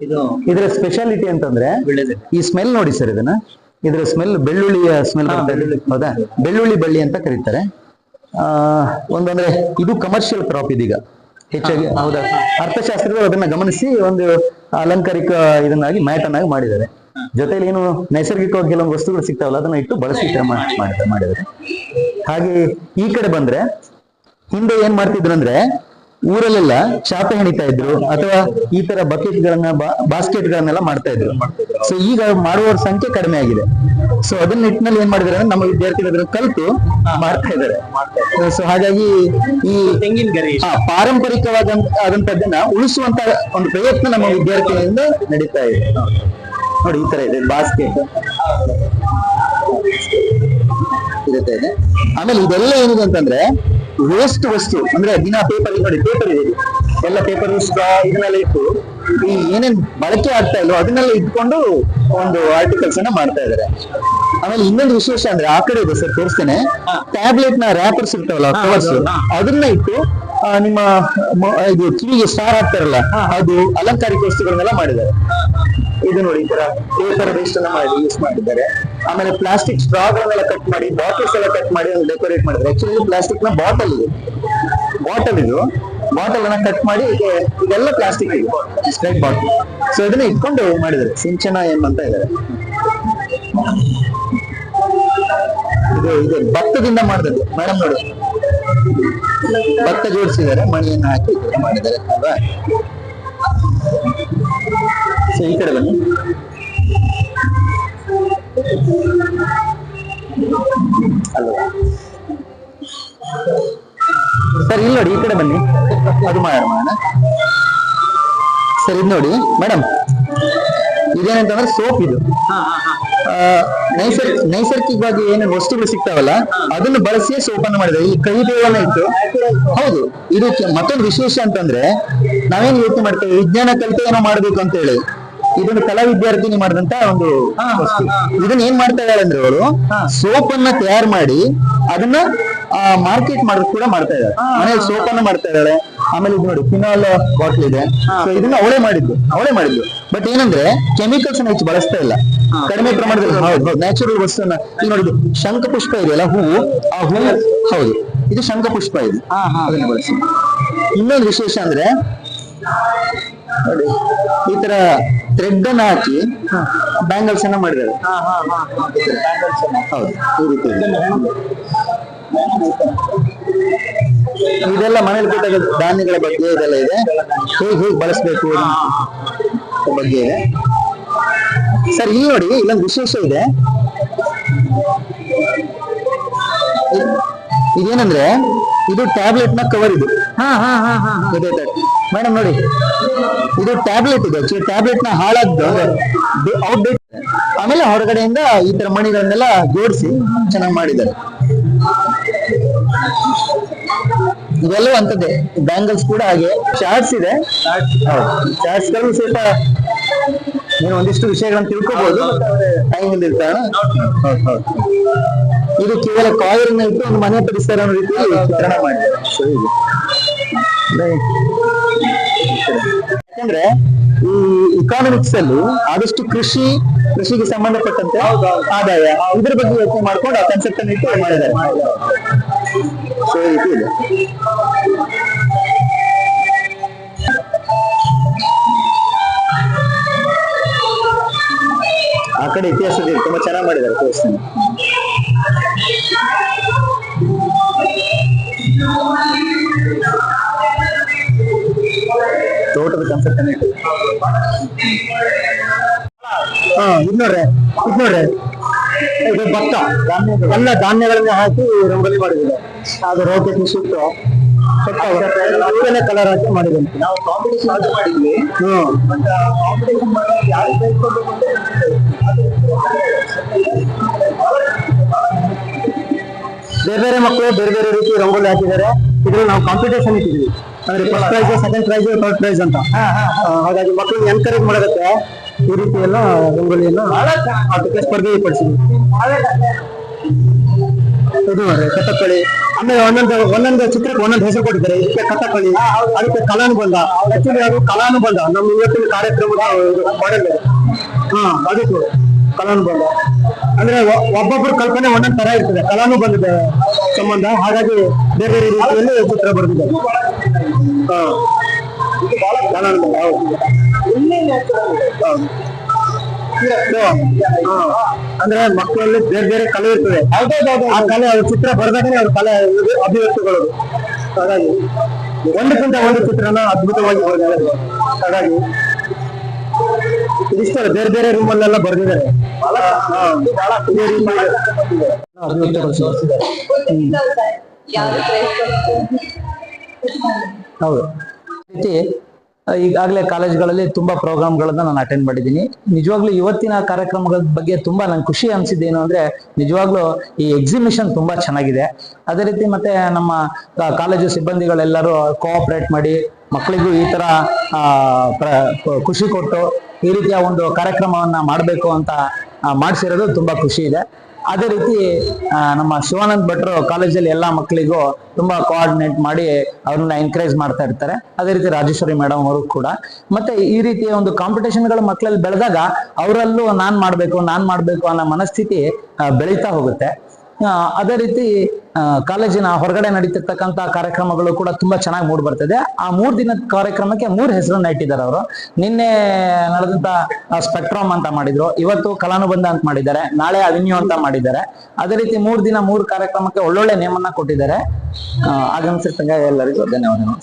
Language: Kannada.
ಇದು ಇದರ ಸ್ಪೆಷಾಲಿಟಿ ಅಂತಂದ್ರೆ ಈ ಸ್ಮೆಲ್ ನೋಡಿ ಸರ್ ಇದನ್ನ. ಇದರ ಸ್ಮೆಲ್ ಬೆಳ್ಳುಳ್ಳಿಯ ಸ್ಮೆಲ್ ಹೌದಾ? ಬೆಳ್ಳುಳ್ಳಿ ಬಳ್ಳಿ ಅಂತ ಕರೀತಾರೆ. ಆ ಒಂದಂದ್ರೆ ಇದು ಕಮರ್ಷಿಯಲ್ ಕ್ರಾಪ್ ಇದೀಗ. ಹೆಚ್ಚಾಗಿ ಹೌದಾ? ಅರ್ಥಶಾಸ್ತ್ರದವರು ಅದನ್ನ ಗಮನಿಸಿ ಒಂದು ಅಲಂಕಾರಿಕ ಇದನ್ನಾಗಿ ಮ್ಯಾಟ್ ಅನ್ನಾಗಿ ಮಾಡಿದ್ದಾರೆ ಜೊತೆಲಿ ಏನು ನೈಸರ್ಗಿಕವಾಗಿ ಕೆಲವೊಂದು ವಸ್ತುಗಳು ಸಿಗ್ತಾವಲ್ಲ ಅದನ್ನ ಇಟ್ಟು ಬಳಸಿ ಮಾಡಿದ್ದಾರೆ. ಹಾಗೆ ಈ ಕಡೆ ಬಂದ್ರೆ ಹಿಂದೆ ಏನ್ ಮಾಡ್ತಿದ್ರು ಅಂದ್ರೆ ಊರಲ್ಲೆಲ್ಲ ಚಾಪೆ ಹೆಣಿತಾ ಇದ್ರು ಅಥವಾ ಈ ತರ ಬಕೆಟ್ ಗಳನ್ನ ಬಾಸ್ಕೆಟ್ ಗಳನ್ನೆಲ್ಲ ಮಾಡ್ತಾ ಇದ್ರು. ಸೊ ಈಗ ಮಾಡುವವರ ಸಂಖ್ಯೆ ಕಡಿಮೆ ಆಗಿದೆ. ಸೊ ಅದನ್ನ ನಿಟ್ಟಿನಲ್ಲಿ ಏನ್ ಮಾಡಿದಾರೆ ಅಂದ್ರೆ ನಮ್ಮ ವಿದ್ಯಾರ್ಥಿಗಳು ಕಲಿತು ಮಾಡ್ತಾ ಇದ್ದಾರೆ. ಸೊ ಹಾಗಾಗಿ ಈ ತೆಂಗಿನ ಗರಿ. ಆ, ಪಾರಂಪರಿಕವಾದ ಆದಂತದ್ದನ್ನ ಉಳಿಸುವಂತ ಒಂದು ಪ್ರಯತ್ನ ನಮ್ಮ ವಿದ್ಯಾರ್ಥಿಗಳಿಂದ ನಡೀತಾ ಇದೆ. ನೋಡಿ ಈ ತರ ಇದೆ ಬಾಸ್ಕೆಟ್ ಇರುತ್ತೆ ಆಮೇಲೆ ಇದೆಲ್ಲ ಏನಿದೆ ಅಂತಂದ್ರೆ ವೇಸ್ಟ್ ವಸ್ತು ಅಂದ್ರೆ ದಿನ ಪೇಪರ್ ನೋಡಿ ಪೇಪರ್ ಇದೆ. ಎಲ್ಲ ಪೇಪರ್ ಇದನ್ನೆಲ್ಲ ಇಟ್ಟು ಈ ಏನೇನ್ ಬಳಕೆ ಆಗ್ತಾ ಇಲ್ವೋ ಅದನ್ನೆಲ್ಲ ಇಟ್ಕೊಂಡು ಒಂದು ಆರ್ಟಿಕಲ್ಸ್ ಅನ್ನ ಮಾಡ್ತಾ ಇದಾರೆ. ಆಮೇಲೆ ಇನ್ನೊಂದು ವಿಶೇಷ ಅಂದ್ರೆ ಆ ಕಡೆ ಇದೆ ಸರ್ ತೋರಿಸ್ತೇನೆ. ಟ್ಯಾಬ್ಲೆಟ್ನ ರ್ಯಾಪರ್ಸ್ ಇರ್ತಾವಲ್ಲ ಕವರ್ಸ್ ಅದನ್ನ ಇಟ್ಟು ನಿಮ್ಮ ಇದು ಕಿವಿಗೆ ಸ್ಟಾರ್ ಹಾಕ್ತಾರಲ್ಲ ಅದು ಅಲಂಕಾರಿಕ ವಸ್ತುಗಳನ್ನೆಲ್ಲ ಮಾಡಿದ್ದಾರೆ. ಇದು ನೋಡಿ ಈ ತರ ಪೇಪರ್ ವೇಸ್ಟ್ ಅನ್ನ ಮಾಡಿ ಯೂಸ್ ಮಾಡಿದ್ದಾರೆ. ಆಮೇಲೆ ಪ್ಲಾಸ್ಟಿಕ್ ಸ್ಟ್ರಾಗಳನ್ನೆಲ್ಲ ಕಟ್ ಮಾಡಿ ಬಾಟಲ್ಸ್ ಎಲ್ಲ ಕಟ್ ಮಾಡಿ ಡೆಕೋರೇಟ್ ಮಾಡಿದ್ರು. ಆಕ್ಚುಲಿ ಪ್ಲಾಸ್ಟಿಕ್ನ ಬಾಟಲ್ ಇದು. ಬಾಟಲ್ ಇದು. ಬಾಟಲ್ ಅನ್ನ ಕಟ್ ಮಾಡಿ ಇದೆಲ್ಲ ಪ್ಲಾಸ್ಟಿಕ್ ಇದು. ಸ್ಟ್ರೈಟ್ ಬಾಟಲ್ ಸೊ ಇದನ್ನ ಇಟ್ಕೊಂಡು ಮಾಡಿದ್ದಾರೆ. ಸಿಂಚನ ಏನ್ ಅಂತ ಇದಾರೆ ಇದು ಇದು ಭತ್ತದಿಂದ ಮಾಡಿದ್ರು ಮೇಡಮ್ ನೋಡಿ. ಭತ್ತ ಜೋಡಿಸಿದ್ದಾರೆ. ಮಣಿಯನ್ನು ಹಾಕಿ ಮಾಡಿದ್ದಾರೆ. ಅಲ್ವಾ? ಸೊ ಈ ಕಡೆ ಬನ್ನಿ. ಅಲ್ವಾ ಸರ್ ಇಲ್ಲಿ ನೋಡಿ ಈ ಕಡೆ ಬನ್ನಿ. ಅದು ಮಾಡೋಣ ಸರ್ ಇದು ನೋಡಿ ಮೇಡಮ್ ಇದೇನಂತಂದ್ರೆ ಸೋಪ್ ಇದು. ಆ, ನೈಸರ್ಗ ನೈಸರ್ಗಿಕವಾಗಿ ಏನೇನು ವಸ್ತುಗಳು ಸಿಗ್ತಾವಲ್ಲ ಅದನ್ನು ಬಳಸಿ ಸೋಪ್ ಅನ್ನು ಮಾಡಿದ್ದಾರೆ. ಈ ಕೈ ಬೇವನ್ನ ಇತ್ತು ಹೌದು ಇದು ಮತ್ತೊಂದು ವಿಶೇಷ ಅಂತಂದ್ರೆ ನಾವೇನ್ ಯೋಚನೆ ಮಾಡ್ತೇವೆ? ವಿಜ್ಞಾನ ಕಲಿತ ಏನೋ ಮಾಡ್ಬೇಕು ಅಂತ ಹೇಳಿ ಇದನ್ನು ಕಲಾ ವಿದ್ಯಾರ್ಥಿನಿ ಮಾಡಿದಂತ ಒಂದು ವಸ್ತು. ಇದನ್ನ ಏನ್ ಮಾಡ್ತಾ ಇದ್ದಾಳೆ ಅಂದ್ರೆ ಅವಳು ಸೋಪ್ ಅನ್ನ ತಯಾರು ಮಾಡಿ ಅದನ್ನ ಮಾರ್ಕೆಟ್ ಮಾಡೋದು ಕೂಡ ಮಾಡ್ತಾ ಇದ್ದಾಳೆ ಮನೇಲಿ ಸೋಪ್ ಅನ್ನ ಮಾಡ್ತಾ ಇದ್ದಾಳೆ ಆಮೇಲೆ ಇದು ನೋಡಿ ಫಿನಾಲ್ ಬಾಟ್ಲ್ ಇದೆ. ಸೊ ಇದನ್ನ ಅವಳೇ ಮಾಡಿದ್ದು ಅವಳೇ ಮಾಡಿದ್ದು. ಬಟ್ ಏನಂದ್ರೆ ಕೆಮಿಕಲ್ಸ್ ಹೆಚ್ಚು ಬಳಸ್ತಾ ಇಲ್ಲ. ಕಡಿಮೆ ಪ್ರಮಾಣದಲ್ಲಿ ಹೌದು ನ್ಯಾಚುರಲ್ ವಸ್ತುನ ಈಗ ನೋಡಿ ಶಂಖಪುಷ್ಪ ಶಂಖ ಪುಷ್ಪ ಇದೆಯಲ್ಲ ಹೂವು ಆ ಹೂವು ಹೌದು. ಇದು ಶಂಖ ಪುಷ್ಪ ಇದು ಅದನ್ನ ಬಳಸಿ. ಇನ್ನೊಂದು ವಿಶೇಷ ಅಂದ್ರೆ ನೋಡಿ ಈ ತರ ಥ್ರೆಡ್ ಅನ್ನ ಹಾಕಿ ಬ್ಯಾಂಗಲ್ಸ್ ಅನ್ನ ಮಾಡಿದ್ದಾರೆ ಹೌದು ಈ ರೀತಿ ಇದೆ. ಇದೆಲ್ಲ ಮನೇಲಿ ಕೊಟ್ಟಾಗ ಧಾನ್ಯಗಳ ಬಗ್ಗೆ ಇದೆಲ್ಲ ಇದೆ. ಹೇಗೆ ಹೇಗೆ ಬಳಸಬೇಕು? ಬಗ್ಗೆ ಇದೆ. ಸರ್ ಇಲ್ಲಿ ನೋಡಿ ಇಲ್ಲೊಂದು ವಿಶೇಷ ಇದೆ. ಇದ್- ಇದೇನಂದ್ರೆ ಇದು ಟ್ಯಾಬ್ಲೆಟ್ನ ಕವರ್ ಇದು. ಮೇಡಮ್ ನೋಡಿ. ಇದು ಟ್ಯಾಬ್ಲೆಟ್ ಇದೆ. ಟ್ಯಾಬ್ಲೆಟ್ನ ಹಾಳಾದ್ದು ಔಟ್ಡೇಟ್ ಆಮೇಲೆ ಹೊರಗಡೆಯಿಂದ ಈ ತರ ಮಣಿಗಳನ್ನೆಲ್ಲ ಜೋಡಿಸಿ ಚೆನ್ನಾಗಿ ಮಾಡಿದ್ದಾರೆ. ಇವೆಲ್ಲವೂ ಅಂತದ್ದೇ ಬ್ಯಾಂಗಲ್ಸ್ ಕೂಡ ಹಾಗೆ. ಚಾರ್ಟ್ಸ್ ಇದೆ. ಚಾರ್ಟ್ಸ್ಗಳು ಸ್ವಲ್ಪ ನೀವು ಒಂದಿಷ್ಟು ವಿಷಯಗಳನ್ನು ತಿಳ್ಕೊಬಹುದು ಟೈಮ್ ಇರ್ತಾರ ಇದು ಕೇವಲ ಕಾಯಿಲ್ ಇಟ್ಟು ಒಂದು ಮನೆ ಪರಿಸರ ಅನ್ನೋ ರೀತಿಯಲ್ಲಿ ಚಿತ್ರಣ ಮಾಡಿದ್ದಾರೆ. ಅಂದ್ರೆ ಯಾಕಂದ್ರೆ ಈ ಇಕಾನಮಿಕ್ಸ್ ಅಲ್ಲಿ ಆದಷ್ಟು ಕೃಷಿ, ಕೃಷಿಗೆ ಸಂಬಂಧಪಟ್ಟಂತೆ ಆದಾಯ ಇದ್ರ ಬಗ್ಗೆ ಯೋಚನೆ ಮಾಡ್ಕೊಂಡು ಆ ಕನ್ಸೆಪ್ಟ್ ಅನ್ನು ಇಟ್ಟು ಮಾಡಿದ್ದಾರೆ. ಸೊ ಇದು ಇದೆ ಆ ಕಡೆ ಇತಿಹಾಸದಲ್ಲಿ ತುಂಬಾ ಚೆನ್ನಾಗಿ ಮಾಡಿದ್ದಾರೆ ತೋರಿಸ್ತೀನಿ ತೋಟದ ಕಾನ್ಸೆಪ್ಟ್ ಅನ್ನು ಇಟ್ಟು ಹಾ ಇದು ನೋಡ್ರಿ ಇದು ನೋಡ್ರಿ ಇದು ಭತ್ತ. ಎಲ್ಲ ಧಾನ್ಯಗಳನ್ನ ಹಾಕಿ ರಂಗೋಲಿ ಮಾಡಿದ್ದಾರೆ ಅದು ರೋಗ ಸುಟ್ಟು ಕಲರ್ ಹಾಕಿ ಮಾಡಿದ್ವಿ ನಾವು ಕಾಂಪಿಟೇಷನ್ ಮಾಡಿದ್ವಿ. ಹ್ಮ್. ಕಾಂಪಿಟೇಷನ್ ಮಾಡುವಾಗ ಯಾರು ಬೇಯಿಸ್ಕೊಂಡು ಬೇರೆ ಬೇರೆ ಮಕ್ಕಳು ಬೇರೆ ಬೇರೆ ರೀತಿ ರಂಗೋಲಿ ಹಾಕಿದ್ದಾರೆ. ಇದ್ರಲ್ಲಿ ನಾವು ಕಾಂಪಿಟೇಷನ್ ಇಟ್ಟಿದ್ವಿ ಅಂದ್ರೆ first prize second prize third prize ಅಂತ. ಹಾಗಾಗಿ ಮಕ್ಕಳಿಗೆ ಎನ್ಕರೇಜ್ ಮಾಡೋದಕ್ಕೆ ಈ ರೀತಿ ಎಲ್ಲ ರಂಗೋಲಿಯನ್ನು ಅದಕ್ಕೆ ಸ್ಪರ್ಧೆ ಪಡಿಸಿದ್ವಿ ಇದು ಕಥಕ್ಕಳಿ. ಆಮೇಲೆ ಒಂದೊಂದು ಒಂದೊಂದು ಚಿತ್ರಕ್ಕೆ ಒಂದೊಂದು ಹೆಸರು ಕೊಟ್ಟಿದ್ದಾರೆ. ಇದಕ್ಕೆ ಕಥಕ್ಕಳಿ ಅದಕ್ಕೆ ಕಲಾನುಬಂಧ. ಆಕ್ಚುಲಿ ಅದು ಕಲಾನುಬಂಧ. ನಮ್ಮ ಇವತ್ತಿನ ಕಾರ್ಯಕ್ರಮದ ಮಾಡಲ್ಲ ಹಾ ಅದಕ್ಕೂ ಕಲಾನುಬಂಧ. ಅಂದ್ರೆ ಒಬ್ಬೊಬ್ಬರ ಕಲ್ಪನೆ ಒಂದೊಂದು ತರ ಇರ್ತದೆ. ಕಲಾನುಬಂಧದ ಸಂಬಂಧ. ಹಾಗಾಗಿ ಬೇರೆ ಬೇರೆ ರೀತಿಯಲ್ಲಿ ಚಿತ್ರ ಬರೆದಿದ್ದಾರೆ. ಅಂದ್ರೆ ಮಕ್ಕಳಲ್ಲಿ ಬೇರೆ ಬೇರೆ ಕಲೆ ಇರ್ತದೆ. ಆ ಕಲೆ ಅವ್ರ ಚಿತ್ರ ಬರ್ದಾಗನೇ ಅವ್ರ ಕಲೆ ಅಭಿವ್ಯಕ್ತಿಗಳು. ಹಾಗಾಗಿ ಒಂದಕ್ಕಿಂತ ಒಂದು ಚಿತ್ರನ ಅದ್ಭುತವಾಗಿ ಬರೆದಿದ್ದಾರೆ. ಹಾಗಾಗಿ ಇದಿಷ್ಟ ಬೇರೆ ಬೇರೆ ರೂಮ್ ಅಲ್ಲೆಲ್ಲ ಬರ್ದಿದ್ದಾರೆ ಅಭಿವ್ಯಕ್ತಗೊಳಿಸಿದ್ದಾರೆ. ಹೌದು. ರೀತಿ ಈಗಾಗಲೇ ಕಾಲೇಜ್ಗಳಲ್ಲಿ ತುಂಬಾ ಪ್ರೋಗ್ರಾಮ್ಗಳನ್ನ ನಾನು ಅಟೆಂಡ್ ಮಾಡಿದ್ದೀನಿ. ನಿಜವಾಗ್ಲೂ ಇವತ್ತಿನ ಕಾರ್ಯಕ್ರಮಗಳ ಬಗ್ಗೆ ತುಂಬಾ ನಂಗೆ ಖುಷಿ ಅನ್ಸಿದ್ದೇನು ಅಂದ್ರೆ, ನಿಜವಾಗ್ಲೂ ಈ ಎಕ್ಸಿಬಿಷನ್ ತುಂಬಾ ಚೆನ್ನಾಗಿದೆ. ಅದೇ ರೀತಿ ಮತ್ತೆ ನಮ್ಮ ಕಾಲೇಜು ಸಿಬ್ಬಂದಿಗಳೆಲ್ಲರೂ ಕೋಆಪರೇಟ್ ಮಾಡಿ ಮಕ್ಕಳಿಗೂ ಈ ತರ ಖುಷಿ ಕೊಟ್ಟು ಈ ರೀತಿಯ ಒಂದು ಕಾರ್ಯಕ್ರಮವನ್ನ ಮಾಡಬೇಕು ಅಂತ ಮಾಡಿಸಿರೋದು ತುಂಬಾ ಖುಷಿ ಇದೆ. ಅದೇ ರೀತಿ ನಮ್ಮ ಶಿವಾನಂದ್ ಭಟ್ರು ಕಾಲೇಜಲ್ಲಿ ಎಲ್ಲಾ ಮಕ್ಕಳಿಗೂ ತುಂಬಾ ಕೋಆರ್ಡಿನೇಟ್ ಮಾಡಿ ಅವ್ರನ್ನ ಎನ್ಕರೇಜ್ ಮಾಡ್ತಾ ಇರ್ತಾರೆ. ಅದೇ ರೀತಿ ರಾಜೇಶ್ವರಿ ಮೇಡಮ್ ಅವರು ಕೂಡ. ಮತ್ತೆ ಈ ರೀತಿಯ ಒಂದು ಕಾಂಪಿಟೇಷನ್ಗಳು ಮಕ್ಕಳಲ್ಲಿ ಬೆಳೆದಾಗ ಅವರಲ್ಲೂ ನಾನ್ ಮಾಡ್ಬೇಕು ನಾನ್ ಮಾಡ್ಬೇಕು ಅನ್ನೋ ಮನಸ್ಥಿತಿ ಬೆಳೀತಾ ಹೋಗುತ್ತೆ. ಅದೇ ರೀತಿ ಕಾಲೇಜಿನ ಹೊರಗಡೆ ನಡೀತಿರ್ತಕ್ಕಂಥ ಕಾರ್ಯಕ್ರಮಗಳು ಕೂಡ ತುಂಬಾ ಚೆನ್ನಾಗಿ ಮೂಡ್ ಬರ್ತದೆ. ಆ ಮೂರ್ ದಿನದ ಕಾರ್ಯಕ್ರಮಕ್ಕೆ ಮೂರ್ ಹೆಸರನ್ನ ಇಟ್ಟಿದ್ದಾರೆ ಅವರು. ನಿನ್ನೆ ನಡೆದಂತ ಸ್ಪೆಕ್ಟ್ರಮ್ ಅಂತ ಮಾಡಿದ್ರು. ಇವತ್ತು ಕಲಾನುಬಂಧ ಅಂತ ಮಾಡಿದ್ದಾರೆ. ನಾಳೆ ಅವಿನ್ಯೂ ಅಂತ ಮಾಡಿದ್ದಾರೆ. ಅದೇ ರೀತಿ ಮೂರ್ ದಿನ ಮೂರ್ ಕಾರ್ಯಕ್ರಮಕ್ಕೆ ಒಳ್ಳೊಳ್ಳೆ ನೇಮನ್ನ ಕೊಟ್ಟಿದ್ದಾರೆ. ಆಗಮಿಸಿರ್ತಂಗ ಎಲ್ಲರಿಗೂ ಧನ್ಯವಾದಗಳು.